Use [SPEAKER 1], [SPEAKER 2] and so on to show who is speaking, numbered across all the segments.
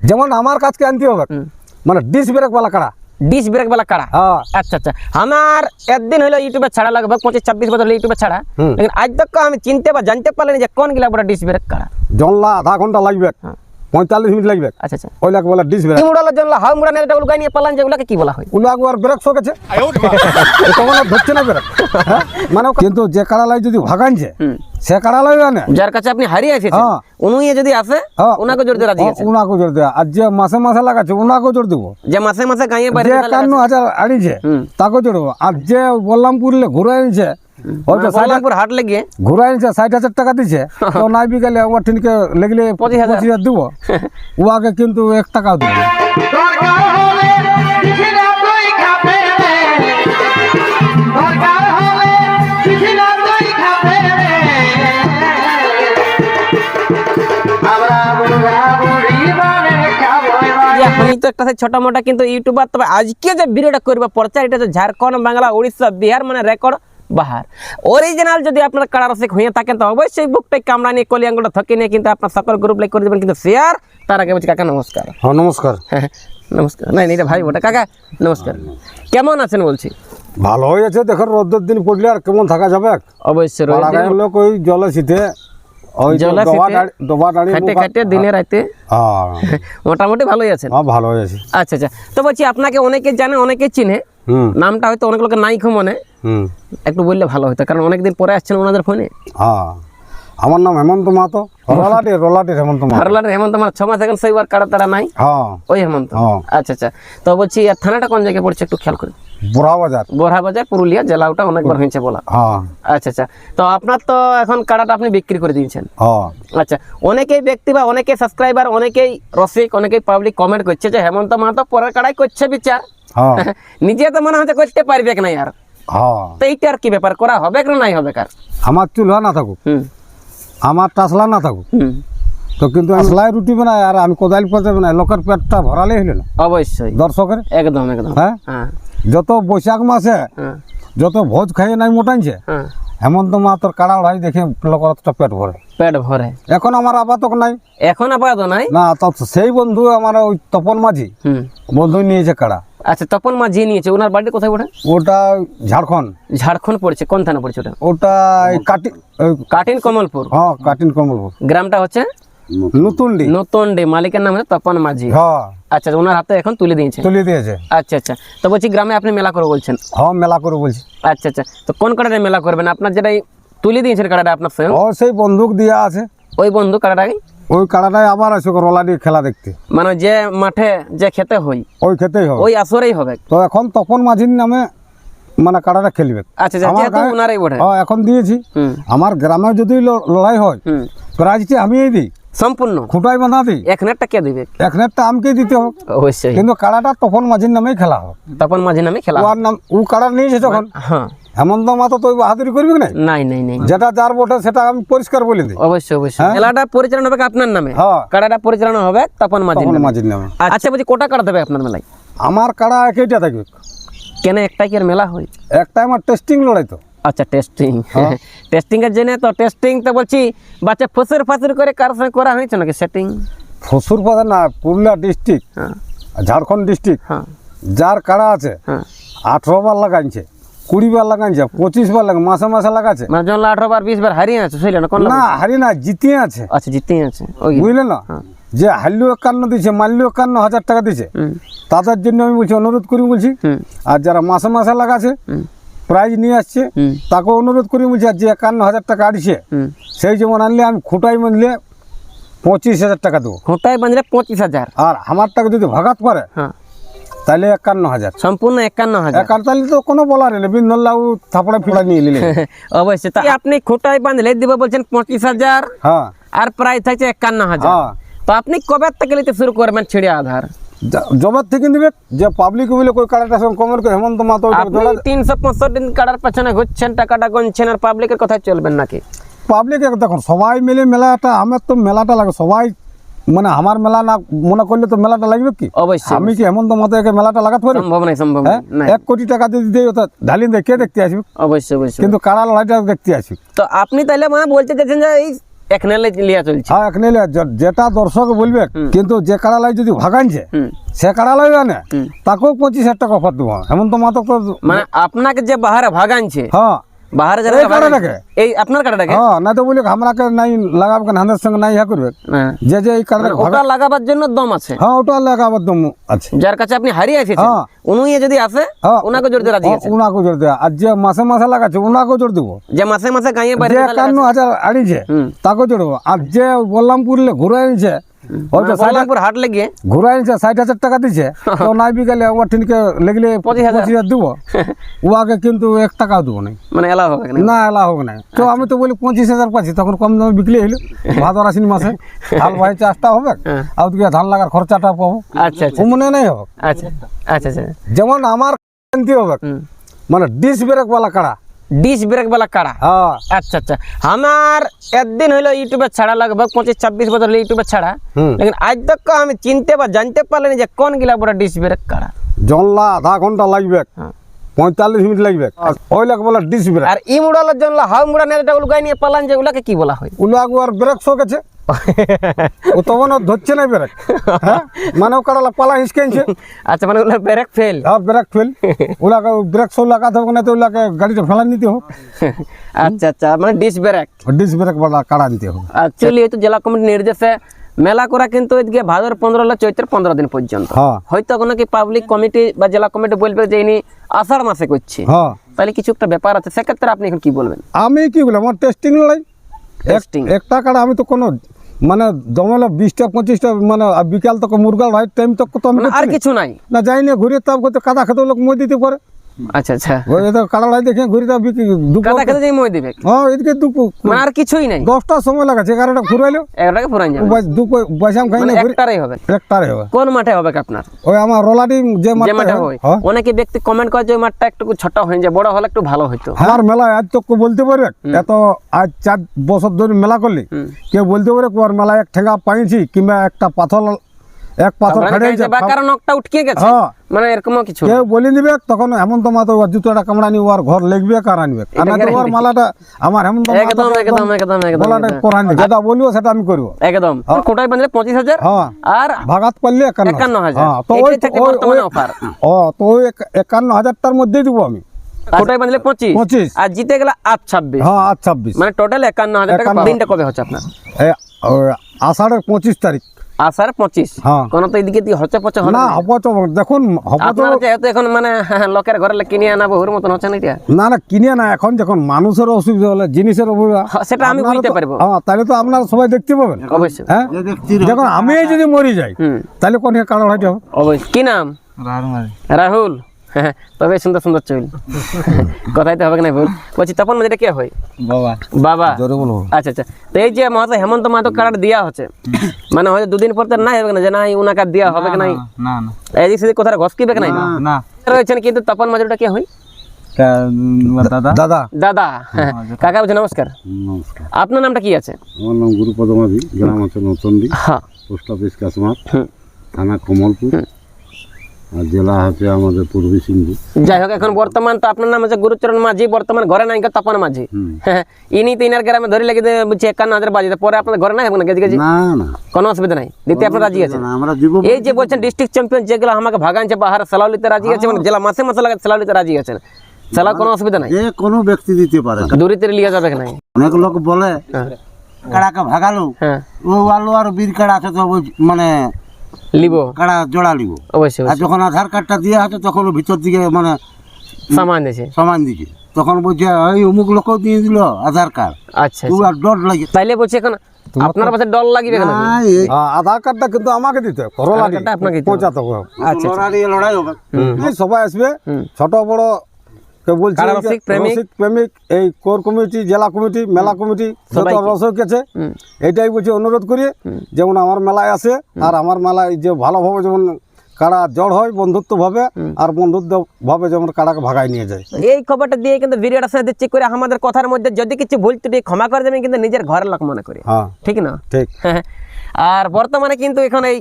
[SPEAKER 1] যেমন আমার কাছকে আনতে হবে
[SPEAKER 2] হুম।
[SPEAKER 1] মানে ডিস ব্রেক वाला কাড়া
[SPEAKER 2] ডিস ব্রেক वाला কাড়া
[SPEAKER 1] হ্যাঁ
[SPEAKER 2] আচ্ছা আচ্ছা আমার একদিন হলো ইউটিউবে ছাড়া লাগবে পঁচিশ ছাব্বিশ বছর হলো ইউটিউবে ছাড়া
[SPEAKER 1] হুম।
[SPEAKER 2] লেকিন আজ তক আমি চিনতে বা জানতে পারলেন যে কোন গিলা বড় ডিস ব্রেক কাড়া
[SPEAKER 1] জনলা আধা ঘন্টা লাগবে
[SPEAKER 2] হ্যাঁ।
[SPEAKER 1] পঁয়তাল্লিশ মিনিট লাগবে।
[SPEAKER 2] আচ্ছা আচ্ছা।
[SPEAKER 1] ওই লাগে বলে ডিস ব্রেক
[SPEAKER 2] জন্য হাউ মুড়া নিয়ে পালান যেগুলোকে কি বলা হয়?
[SPEAKER 1] ওগুলো ব্রেক শোকেছে তখন আর ধরছে না ব্রেক। হ্যাঁ? মানে কিন্তু যে কাড়ালাই যদি ভাগানছে। সে কাড়ালাই
[SPEAKER 2] যার কাছে আপনি হারিয়ে এসেছেন
[SPEAKER 1] হ্যাঁ।
[SPEAKER 2] উনুইয়ে যদি আসে। ওনাকে জোর দিয়ে রাজি আছে
[SPEAKER 1] উনাকে জোর দেওয়া আর যে মাসে মাসে লাগাচ্ছে উনাকেও জোর দেবো।
[SPEAKER 2] যে মাসে মাসে গাঁয়ে বাইরে
[SPEAKER 1] যে একান্ন হাজার
[SPEAKER 2] হুম।
[SPEAKER 1] তাকে জোড়বো আর যে বললামপুর ঘুরে আনছে
[SPEAKER 2] মানে
[SPEAKER 1] তো
[SPEAKER 2] হাট লেগে।
[SPEAKER 1] ষাট হাজার টাকা দিছে। তো নাই বিকালে ওর ঠিনকে লেগলে
[SPEAKER 2] পঁচিশ হাজার।
[SPEAKER 1] কিন্তু এক টাকাও দেবো
[SPEAKER 2] আমি তো একটা ছোট মোটা কিন্তু ইউটিউবার তবে আজকে যে ভিডিওটা করব প্রচার এটা হচ্ছে ঝাড়খণ্ড বাংলা উড়িষ্যা বিহার মানে রেকর্ড বাহার। অরিজিনাল যদি আপনার কাড়া রসিক হয়ে থাকেন তো অবশ্যই বুকটাই কামড়া নিয়ে কলি আঙ্গুলটা থকে নিয়ে কিন্তু আপনার সকল গ্রুপ লাইক করে দেবেন। কিন্তু শেয়ার তার আগে বলছি কাকা নমস্কার।
[SPEAKER 1] হ্যাঁ নমস্কার।
[SPEAKER 2] হ্যাঁ নমস্কার। না এটা ভাই ওটা কাকা নমস্কার। কেমন আছেন বলছি?
[SPEAKER 1] ভালো হয়েছে দেখো রোদ্রের দিন পড়লে আর কেমন থাকা যাবে?
[SPEAKER 2] অবশ্যই
[SPEAKER 1] লোক ওই জলে শীতে
[SPEAKER 2] দিনে রাতে
[SPEAKER 1] হ্যাঁ।
[SPEAKER 2] মোটামুটি ভালোই আছেন?
[SPEAKER 1] হ্যাঁ ভালো হয়েছে
[SPEAKER 2] আচ্ছা আচ্ছা। তো বলছি আপনাকে অনেকে জানে অনেকে চিনে। নামটা হয়তো অনেক লোকের নাই খুব মনে। একটু বললে ভালো হতো কারণ অনেকদিন পরে আসছেন ওনাদের ফোনে।
[SPEAKER 1] হ্যাঁ। আমার নাম হেমন্ত মাহাতো রোলাটি রোলাটি হেমন্ত মাহাতো।
[SPEAKER 2] হারলার হেমন্ত আমার ছ মাস এখন সেইবার কাড়া তারা নাই?
[SPEAKER 1] হ্যাঁ।
[SPEAKER 2] ওই হেমন্ত?
[SPEAKER 1] হ্যাঁ।
[SPEAKER 2] আচ্ছা আচ্ছা। তো বলছি আর থানাটা কোন জায়গায় পড়ছে একটু খেয়াল করে?
[SPEAKER 1] বুড়া বাজার।
[SPEAKER 2] বোরহা বাজার পুরুলিয়া জেলা ওটা অনেকবার হয়েছে বলা।
[SPEAKER 1] হ্যাঁ।
[SPEAKER 2] আচ্ছা আচ্ছা। তো আপনার তো এখন কাড়াটা আপনি বিক্রি করে দিয়েছেন।
[SPEAKER 1] হ্যাঁ।
[SPEAKER 2] আচ্ছা অনেকেই ব্যক্তি বা অনেকেই সাবস্ক্রাইবার অনেকেই রসিক অনেকেই পাবলিক কমেন্ট করছে যে হেমন্ত মাহাতো পরের কাড়াই করছে বিচার।
[SPEAKER 1] হ্যাঁ।
[SPEAKER 2] নিজে তো মনে হচ্ছে করতে পারবে না আর।
[SPEAKER 1] হ্যাঁ
[SPEAKER 2] তো কি ব্যাপার? করা হবে না নাই হবে কার?
[SPEAKER 1] আমার চুলহা না থাকুক। আমার টাসলা না থাকুক। তো কিন্তু রুটি বানাই আর আমি কোদাল বানাই। লোকের পেটটা ভরালেই না।
[SPEAKER 2] অবশ্যই।
[SPEAKER 1] দর্শকের?
[SPEAKER 2] একদম একদম।
[SPEAKER 1] হ্যাঁ?
[SPEAKER 2] হ্যাঁ।
[SPEAKER 1] যত বৈশাখ মাসে
[SPEAKER 2] হ্যাঁ।
[SPEAKER 1] যত ভোজ খাইয়ে নাই মোটাইছে
[SPEAKER 2] হ্যাঁ।
[SPEAKER 1] হেমন্ত মাহাতোর কাড়া ভাই দেখে লোকের পেট ভরে।
[SPEAKER 2] পেট ভরে।
[SPEAKER 1] এখন আমার আপাতক নাই।
[SPEAKER 2] এখন আপাতত নাই?
[SPEAKER 1] না তো সেই বন্ধু আমার ওই তপন মাঝি। বন্ধু নিয়েছে কাড়া।
[SPEAKER 2] আচ্ছা তপন মাঝি নিয়েছে ওনার বাড়ি কোথায় ওটা
[SPEAKER 1] ওটা ঝাড়খণ্ড।
[SPEAKER 2] ঝাড়খণ্ড পড়ছে কোন থানা পড়ছে ওটা?
[SPEAKER 1] ওটা কাটি
[SPEAKER 2] কাটিন কমলপুর।
[SPEAKER 1] হ্যাঁ কাটিন কমলপুর।
[SPEAKER 2] গ্রামটা হচ্ছে?
[SPEAKER 1] নতুনডি।
[SPEAKER 2] নতুনডি মালিকের নাম হচ্ছে তপন মাঝি
[SPEAKER 1] হ্যাঁ।
[SPEAKER 2] আচ্ছা ওনার হাতে এখন তুলে দিয়েছে?
[SPEAKER 1] তুলে দিয়েছে।
[SPEAKER 2] আচ্ছা আচ্ছা তো বলছি গ্রামে আপনি মেলা করে বলছেন?
[SPEAKER 1] হ্যাঁ মেলা করে বলছি।
[SPEAKER 2] আচ্ছা আচ্ছা তো কোন কাটারে মেলা করবেন? আপনার যেটাই তুলে দিয়েছেন কাটাটা আপনার সঙ্গে
[SPEAKER 1] ও সেই বন্দুক দিয়া আছে।
[SPEAKER 2] ওই বন্ধু কাটাটাই
[SPEAKER 1] ওই কাড়াটাই আবার আছে রোলা দিয়ে খেলা দেখতে।
[SPEAKER 2] মানে যে মাঠে যে খেতে হই
[SPEAKER 1] ওই খেতেই হবে।
[SPEAKER 2] ওই আসরেই হবে।
[SPEAKER 1] তো এখন তপন মাঝির নামে মানে কাড়াটা খেলবে।
[SPEAKER 2] আচ্ছা
[SPEAKER 1] হ্যাঁ এখন দিয়েছি। আমার গ্রামে যদি লড়াই হয় প্রাইজটি আমিই দিই।
[SPEAKER 2] সম্পূর্ণ?
[SPEAKER 1] খুঁটাই বাঁধা দিই।
[SPEAKER 2] এক নেটটা কে দিবে?
[SPEAKER 1] এক নেটটা আমাকেই দিতে হবে।
[SPEAKER 2] অবশ্যই।
[SPEAKER 1] কিন্তু কাড়াটা তপন মাঝির নামেই খেলা হবে
[SPEAKER 2] তপন মাঝি নামে খেলা
[SPEAKER 1] ওর নাম ও কাড়া নিয়েছে তখন
[SPEAKER 2] হ্যাঁ।
[SPEAKER 1] মাতো তো ওই বাহাদুরি করবি না
[SPEAKER 2] নাই? নাই নাই
[SPEAKER 1] যেটা যার বটে সেটা আমি পরিষ্কার বলে দিই।
[SPEAKER 2] অবশ্যই অবশ্যই। মেলাটা পরিচালনা হবে আপনার নামে?
[SPEAKER 1] হ্যাঁ।
[SPEAKER 2] কাড়াটা পরিচালনা হবে তপন মাঝি
[SPEAKER 1] তপন মাঝির নামে।
[SPEAKER 2] আচ্ছা বলছি কোটা কাটা দেবে আপনার মেলায়?
[SPEAKER 1] আমার কাড়া একইটা থাকবে।
[SPEAKER 2] কেন একটাই কি আর মেলা হয়?
[SPEAKER 1] একটা আমার টেস্টিং লড়াই তো।
[SPEAKER 2] আচ্ছা টেস্টিং টেস্টিং এর জন্য তো টেস্টিং তো বলছি বাচ্চা ফসুর ফাসুর করে কার সঙ্গে করা হয়েছে নাকি সেটিং
[SPEAKER 1] ফসুর পাতা না পুরুলিয়া ডিস্ট্রিক্ট
[SPEAKER 2] হ্যাঁ।
[SPEAKER 1] ঝাড়খণ্ড ডিস্ট্রিক্ট
[SPEAKER 2] হ্যাঁ।
[SPEAKER 1] যার কাড়া আছে
[SPEAKER 2] হ্যাঁ।
[SPEAKER 1] আঠেরো বার লাগাইছে। কুড়ি বার লাগাইছে পঁচিশ বার লাগা মাসে মাসে লাগাচ্ছে।
[SPEAKER 2] মানে জন আঠারো বার বিশ বার হারিয়ে আছে শুনলে না কোন
[SPEAKER 1] না হারি না জিতিয়ে আছে।
[SPEAKER 2] আচ্ছা জিতেই আছে ওই
[SPEAKER 1] বুঝলে না? যে হারলেও একান্ন দিছে মারলেও একান্ন হাজার টাকা দিছে তাদের জন্য আমি বলছি অনুরোধ করি বলছি আর যারা মাসে মাসে লাগাছে প্রাইজ নিয়ে আসছে তাকে অনুরোধ করি বলছি আর যে একান্ন হাজার টাকা আড়ছে সেই যেমন আনলে আমি খুঁটাই বাঁধলে পঁচিশ হাজার টাকা দেবো।
[SPEAKER 2] খুঁটায় বাঁধলে পঁচিশ হাজার।
[SPEAKER 1] আর আমার টাকা যদি ভাগাত পারে
[SPEAKER 2] হ্যাঁ।
[SPEAKER 1] তাহলে একান্ন হাজার।
[SPEAKER 2] সম্পূর্ণ একান্ন হাজার।
[SPEAKER 1] তাহলে তো কোনো বলার নেই। বিন্দল্লাউ থাপড়া ফিড়া নিয়ে নিলে।
[SPEAKER 2] অবশ্যই। তা আপনি খুঁটায় বাঁধলে দিব বলছেন পঁচিশ হাজার।
[SPEAKER 1] হ্যাঁ।
[SPEAKER 2] আর প্রাইস থাকছে একান্ন হাজার।
[SPEAKER 1] হ্যাঁ।
[SPEAKER 2] তো আপনি কবে থেকে নিতে শুরু করবেন ছিড়ে আধার?
[SPEAKER 1] জবাব থেকে দিবে যে পাবলিক বলে কই কাড়াটার সঙ্গে কমেন্ট করে হেমন্ত মাতো
[SPEAKER 2] আপনি তিনশো পঁয়ষট্টি দিন কাটার পেছনে ঘুরছেন টাকাটা গুনছেন আর পাবলিকের কথা চলবেন নাকি?
[SPEAKER 1] পাবলিক দেখুন সবাই মিলে মেলাটা আমার তো মেলাটা লাগে সবাই মানে আমার মেলা না মনে করলে তো মেলাটা লাগবে কি?
[SPEAKER 2] অবশ্যই
[SPEAKER 1] আমি কি হেমন্ত মাতো একে মেলাটা লাগাতে পারি?
[SPEAKER 2] সম্ভব নাই সম্ভব
[SPEAKER 1] হ্যাঁ?
[SPEAKER 2] নাই
[SPEAKER 1] এক কোটি টাকা যদি দেয় ওটা ঢালিন দেয় কে দেখতে আসবে?
[SPEAKER 2] অবশ্যই অবশ্যই।
[SPEAKER 1] কিন্তু কাড়া লড়াইটা দেখতে আসবে?
[SPEAKER 2] তো আপনি তাহলে মানে বলতে চাইছেন যে এই এখানে লিয়া চলছে।
[SPEAKER 1] হ্যাঁ এখানে লে- যেটা দর্শক বলবে কিন্তু যে কাড়ালাই যদি ভাগানছে। সে কাড়ালাই জানে তাকেও পঁচিশ হাজার টাকা অফার দেবো। হেমন্ত মাতো তো
[SPEAKER 2] মানে আপনাকে যে বাহারে ভাগানছে
[SPEAKER 1] হ্যাঁ।
[SPEAKER 2] বাহারে যারা ভাগানছে, এই আপনার কাটাটাকে?
[SPEAKER 1] হ্যাঁ না তো বলি আমরাকে নাই লাগাব কেন? হাঁদের সঙ্গে নাই ইয়া করবে।
[SPEAKER 2] হ্যাঁ।
[SPEAKER 1] যে যে এই কাড়াটা ভাগা
[SPEAKER 2] ওটা লাগাবার জন্য দম আছে।
[SPEAKER 1] হ্যাঁ ওটা লাগাবার দম আছে।
[SPEAKER 2] যার কাছে আপনি হারিয়ে এসেছেন।
[SPEAKER 1] হ্যাঁ।
[SPEAKER 2] উনি যদি আসে
[SPEAKER 1] হ্যাঁ।
[SPEAKER 2] ওনাকে জড়িত রাজি আছে
[SPEAKER 1] ওনাকে জোর দেওয়া আর যে মাসে মাসে লাগাচ্ছে ওনাকেও জোর দেবো।
[SPEAKER 2] যে মাসে মাসে গাঁয়ে বাইরে
[SPEAKER 1] যে একান্ন হাজার আনিছে
[SPEAKER 2] হুম।
[SPEAKER 1] তাকেও জোড়বো আর যে বললামপুরলে ঘুরে আনছে
[SPEAKER 2] হাট লেগে
[SPEAKER 1] ঘুরে আনছে ষাট হাজার টাকা দিছে। তো নাই বিকালে ওর ঠিনকে লেগলে
[SPEAKER 2] পঁচিশ হাজার।
[SPEAKER 1] দিব। উহাকে কিন্তু এক টাকাও দেবো না
[SPEAKER 2] মানে এলা হবে না
[SPEAKER 1] এলা হোক না তো আমি তো বলি পঁচিশ হাজার পাচ্ছি তখন কম দামে বিকলে হইল। ভাদর আশ্বিন মাসে হাল ভাই চাষটা হবে।
[SPEAKER 2] হ্যাঁ।
[SPEAKER 1] আর ওদিকে ধান লাগার খরচাটা পাবো।
[SPEAKER 2] আচ্ছা আচ্ছা।
[SPEAKER 1] মনে নাই হবে।
[SPEAKER 2] আচ্ছা আচ্ছা আচ্ছা।
[SPEAKER 1] যেমন আমার হবে মানে ডিস ব্রেক বালা কাড়া।
[SPEAKER 2] ডিস ব্রেক वाला কাড়া?
[SPEAKER 1] হ্যাঁ।
[SPEAKER 2] আচ্ছা আচ্ছা। আমার একদিন হইল ইউটিউবে ছাড়া লাগবে পঁচিশ ছাব্বিশ বছর হলো ইউটিউবে ছাড়া। লেকিন আজ তক আমি চিনতে বা জানতে পারলেনি যে কোন গিলা বড় ডিস ব্রেক কাড়া।
[SPEAKER 1] জনলা আধা ঘণ্টা লাগবে।
[SPEAKER 2] হ্যাঁ।
[SPEAKER 1] পঁয়তাল্লিশ মিনিট লাগবে। হ্যাঁ। ওই লাগ বলা ডিস ব্রেক
[SPEAKER 2] আর ই মুড়ালের জন্য হাউ মুড়া নেই ওটা উলগাই নিয়ে পালান যে ওলাকে কি বলা হয়?
[SPEAKER 1] উলাগ আর ব্রেক শোক আছে। ও তখন আর ধরছে না ব্রেক হ্যাঁ? মানে ও কাড়ালা পালা হিসকেছে
[SPEAKER 2] আচ্ছা মানে ওগুলা ব্রেক ফেল?
[SPEAKER 1] আর ব্রেক ফেল। ওলাকে ব্রেক শো লাগাতে হবে না তো ওলাকে গাড়িটা ফেলা নিতে হবে।
[SPEAKER 2] আচ্ছা আচ্ছা মানে ডিস ব্রেক
[SPEAKER 1] ডিস ব্রেক বালা কাড়া দিতে হবে।
[SPEAKER 2] অ্যাকচুয়ালি এই তো জেলা কমিটির নির্দেশে মেলা করা কিন্তু এদিকে ভাদর পনেরো চৈত্র পনেরো দিন পর্যন্ত।
[SPEAKER 1] হ্যাঁ।
[SPEAKER 2] হয়তো কোনো কি পাবলিক কমিটি বা জেলা কমিটি বলবে যে ইনি আষাঢ় মাসে করছে।
[SPEAKER 1] হ্যাঁ।
[SPEAKER 2] তাহলে কিছু একটা ব্যাপার আছে। সেক্ষেত্রে আপনি এখন কি বলবেন?
[SPEAKER 1] আমি কি বলি আমার টেস্টিং লড়াই এক- একটা কাড়া আমি তো কোনো মানে দমলে বিশটা পঁচিশটা মানে বিকাল তক মুরগাল ভাই টাইম তক তো
[SPEAKER 2] মানে আর কিছু নাই।
[SPEAKER 1] না যাই না ঘুরে তাপ করতে কাদা খেতে লোক মই দিতে পারে।
[SPEAKER 2] আচ্ছা আচ্ছা।
[SPEAKER 1] ওই তো কাড়া দেখে ঘুরে তাপ বিক্রি দুপুর
[SPEAKER 2] কাদা খেতে যাই মই দিবে?
[SPEAKER 1] হ্যাঁ এদিকে দুপুর
[SPEAKER 2] মানে আর কিছুই নাই?
[SPEAKER 1] দশটার সময় লাগাচ্ছে এগারোটা ঘুরাইলো।
[SPEAKER 2] এগারোটাকে পুরান যাবে।
[SPEAKER 1] দুপুর বৈশাম খাই
[SPEAKER 2] মানে
[SPEAKER 1] না ঘুরে
[SPEAKER 2] একটারই হবে?
[SPEAKER 1] একটারে হবে।
[SPEAKER 2] কোন মাঠে হবে আপনার?
[SPEAKER 1] ওই আমার রোলাডি যে
[SPEAKER 2] যে মাঠে
[SPEAKER 1] হয়,
[SPEAKER 2] হয়।
[SPEAKER 1] হ্যাঁ।
[SPEAKER 2] অনেকে ব্যক্তি কমেন্ট করে যে মাঠটা একটু ছোট হয়ে যায় বড় হলে একটু ভালো হইতো।
[SPEAKER 1] আমার মেলায় আজ তোকে বলতে পারবে এত আজ চার বছর ধরে মেলা করলি। কেউ বলতে পারে ওর মেলায় এক ঠেঙ্গা পাইছি কিংবা একটা পাথর এক পাথর
[SPEAKER 2] মানে
[SPEAKER 1] খাড়িয়েছে
[SPEAKER 2] বা কারও নখটা উঠকে গেছে।
[SPEAKER 1] হ্যাঁ।
[SPEAKER 2] মানে এরকমও কিছু
[SPEAKER 1] কেউ বলে দিবে তখন হেমন্ত মাতো ওর জুতোটা কামড়ানি ওর ঘর লেগবে কার আনবে। তো ওর মালাটা আমার হেমন্ত
[SPEAKER 2] একদম একদম একদম একদম
[SPEAKER 1] মালাটা। পরান যেটা বলব সেটা আমি করব।
[SPEAKER 2] একদম। কোটায় বাঁধলে পঁচিশ হাজার
[SPEAKER 1] হ্যাঁ।
[SPEAKER 2] আর
[SPEAKER 1] ভাগাত পারলে একান্ন
[SPEAKER 2] একান্ন হাজার।
[SPEAKER 1] হ্যাঁ তো ওই
[SPEAKER 2] থাকে বর্তমানে offer।
[SPEAKER 1] ও তো ওই এক- একান্ন হাজারটার মধ্যেই দিব আমি।
[SPEAKER 2] কোটায় বাঁধলে পঁচিশ।
[SPEAKER 1] পঁচিশ।
[SPEAKER 2] আর জিতে গেলে আট ছাব্বিশ।
[SPEAKER 1] হ্যাঁ আট ছাব্বিশ।
[SPEAKER 2] মানে টোটাল একান্ন হাজার টাকা
[SPEAKER 1] একান্ন।
[SPEAKER 2] দিনটা কবে হচ্ছে আপনার?
[SPEAKER 1] আষাঢ়ের পঁচিশ তারিখ।
[SPEAKER 2] আষাঢ় পঁচিশ।
[SPEAKER 1] হ্যাঁ।
[SPEAKER 2] কোন তো এদিকে দিয়ে হচ্ছে পচে হবে
[SPEAKER 1] না
[SPEAKER 2] না।
[SPEAKER 1] দেখুন হব তো
[SPEAKER 2] আপনারা যেহেতু এখন মানে লোকের ঘরে কিনে আনা বহুর মতন হচ্ছে না এটা?
[SPEAKER 1] না না কিনে না এখন যখন মানুষের অসুবিধা হলে জিনিসের অসুবিধা
[SPEAKER 2] সেটা আমি
[SPEAKER 1] আপনারা
[SPEAKER 2] বুঝতে পারব।
[SPEAKER 1] হ্যাঁ তাহলে তো আপনারা সবাই দেখতে পাবেন।
[SPEAKER 2] অবশ্যই।
[SPEAKER 1] হ্যাঁ? যখন আমি যদি মরি যাই তাহলে কোন কারণ হয়তো
[SPEAKER 2] অবশ্যই। কি নাম? রাহুল। হ্যাঁ তবে সুন্দর সুন্দর চুল। কথাই তো হবে না ভুল? বলছি তপন মাঝে কে হয়?
[SPEAKER 3] বাবা।
[SPEAKER 2] বাবা। আচ্ছা আচ্ছা। তো এই যে মহাশয় হেমন্ত মাহাতো কার্ড দেওয়া হচ্ছে মানে হয়তো দুদিন পর তো নাই হবে না? যে নাই উনাকে দেওয়া হবে কি নাই?
[SPEAKER 3] না না
[SPEAKER 2] এদিক সেদিক কোথায় ঘসকিবে কি নাই?
[SPEAKER 3] না
[SPEAKER 2] রয়েছেন কিন্তু তপন মাঝুরটা কে হয়?
[SPEAKER 3] দাদা?
[SPEAKER 1] দাদা।
[SPEAKER 2] দাদা। হ্যাঁ কাকা বলছে নমস্কার।
[SPEAKER 4] নমস্কার।
[SPEAKER 2] আপনার নামটা কি আছে?
[SPEAKER 4] আমার নাম গুরুপদ মাঝি গ্রাম আছে নতুনদি
[SPEAKER 2] হ্যাঁ।
[SPEAKER 4] পোস্ট অফিস কাশমার থানা কমলপুর। আর জেলা হচ্ছে আমাদের পূর্বী সিংভূম
[SPEAKER 2] যাই হোক এখন বর্তমান তো আপনার নাম হচ্ছে গুরুচরণ মাঝি বর্তমান ঘরে নাই তপন মাঝি।
[SPEAKER 4] হুম।
[SPEAKER 2] হ্যাঁ ইনি তো ইনার গ্রামে ধরে লেগে বলছে একান্ন হাজার বাজি পরে আপনাদের ঘরে নাই না? গেজি গেজি।
[SPEAKER 4] না না।
[SPEAKER 2] কোনো অসুবিধা নাই। দিতে আপনার রাজি আছেন?
[SPEAKER 4] না, আমরা জীব
[SPEAKER 2] এই যে বলছেন ডিস্ট্রিক্ট চ্যাম্পিয়ন যেগুলো আমাকে ভাগানছে বাহার সালাউলিতে রাজি আছে মানে জেলা মাসে মাসে লাগে সালাউলিতে রাজি সালাউ কোনো অসুবিধা নাই।
[SPEAKER 4] যে কোনো ব্যক্তি দিতে পারে।
[SPEAKER 2] দূরিতে লিয়ে যাবে নাই?
[SPEAKER 4] অনেক লোক বলে
[SPEAKER 2] হ্যাঁ।
[SPEAKER 4] কাড়াকে ভাগালো।
[SPEAKER 2] হ্যাঁ।
[SPEAKER 4] ও আলু আর বীর কাড়া আছে তো মানে
[SPEAKER 2] লিবো?
[SPEAKER 4] কাড়া জোড়া লিব।
[SPEAKER 2] অবশ্যই
[SPEAKER 4] আর যখন আধার কার্ডটা দিয়ে আছে তখন ভিতর দিকে মানে
[SPEAKER 2] সামান দিয়েছে
[SPEAKER 4] সমান দিকে তখন বলছে এই অমুক লোকও দিয়ে দিল আধার কার্ড।
[SPEAKER 2] আচ্ছা
[SPEAKER 4] তুই আর ডট লাগে
[SPEAKER 2] তাইলে বলছি এখন আপনার পাশে ডল লাগিবে কেন?
[SPEAKER 4] না,
[SPEAKER 1] হ্যাঁ, আধার কার্ডটা কিন্তু আমাকে দিতে হবে। করলা
[SPEAKER 2] আপনাকে।
[SPEAKER 1] পৌঁছাতে হবে।
[SPEAKER 2] আচ্ছা আচ্ছা।
[SPEAKER 4] লড়াই লড়াই হবে।
[SPEAKER 1] সবাই আসবে ছোট বড় বলছে
[SPEAKER 2] রসিক, প্রেমিক?
[SPEAKER 1] প্রেমিক এই কোর কমিটি জেলা কমিটি মেলা কমিটি যত রসক আছে
[SPEAKER 2] হুম।
[SPEAKER 1] বলছি অনুরোধ করি যেমন আমার মেলায় আসে আর আমার মেলায় যে ভালোভাবে যেমন কাড়া জড় হয় বন্ধুত্ব ভাবে আর বন্ধুত্ব ভাবে যেমন কাড়াকে ভাগায় নিয়ে যায়।
[SPEAKER 2] এই খবরটা দিয়ে কিন্তু ভিডিওটা সাথে দিচ্ছি করে আমাদের কথার মধ্যে যদি কিছু ভুল ত্রুটি ক্ষমা করে দেবেন কিন্তু নিজের ঘরের লোক মনে করি।
[SPEAKER 1] হ্যাঁ।
[SPEAKER 2] ঠিক না?
[SPEAKER 1] ঠিক।
[SPEAKER 2] হ্যাঁ। আর বর্তমানে কিন্তু এখন এই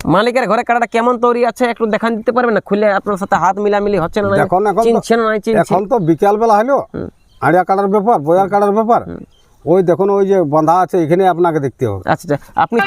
[SPEAKER 2] মালিকের ঘরে কাটাটা কেমন তৈরি আছে একটু দেখান দিতে পারবেন না? খুলে আপনার সাথে হাত মিলামিলি হচ্ছে না
[SPEAKER 1] এখন তো-
[SPEAKER 2] চিনছে না
[SPEAKER 1] এখন তো বিকাল বেলা হলো আড়িয়া কাটার ব্যাপার বয়ার কাটার ব্যাপার। ওই দেখুন ওই যে বাঁধা আছে এখানে আপনাকে দেখতে হবে।
[SPEAKER 2] আচ্ছা আচ্ছা। আপনি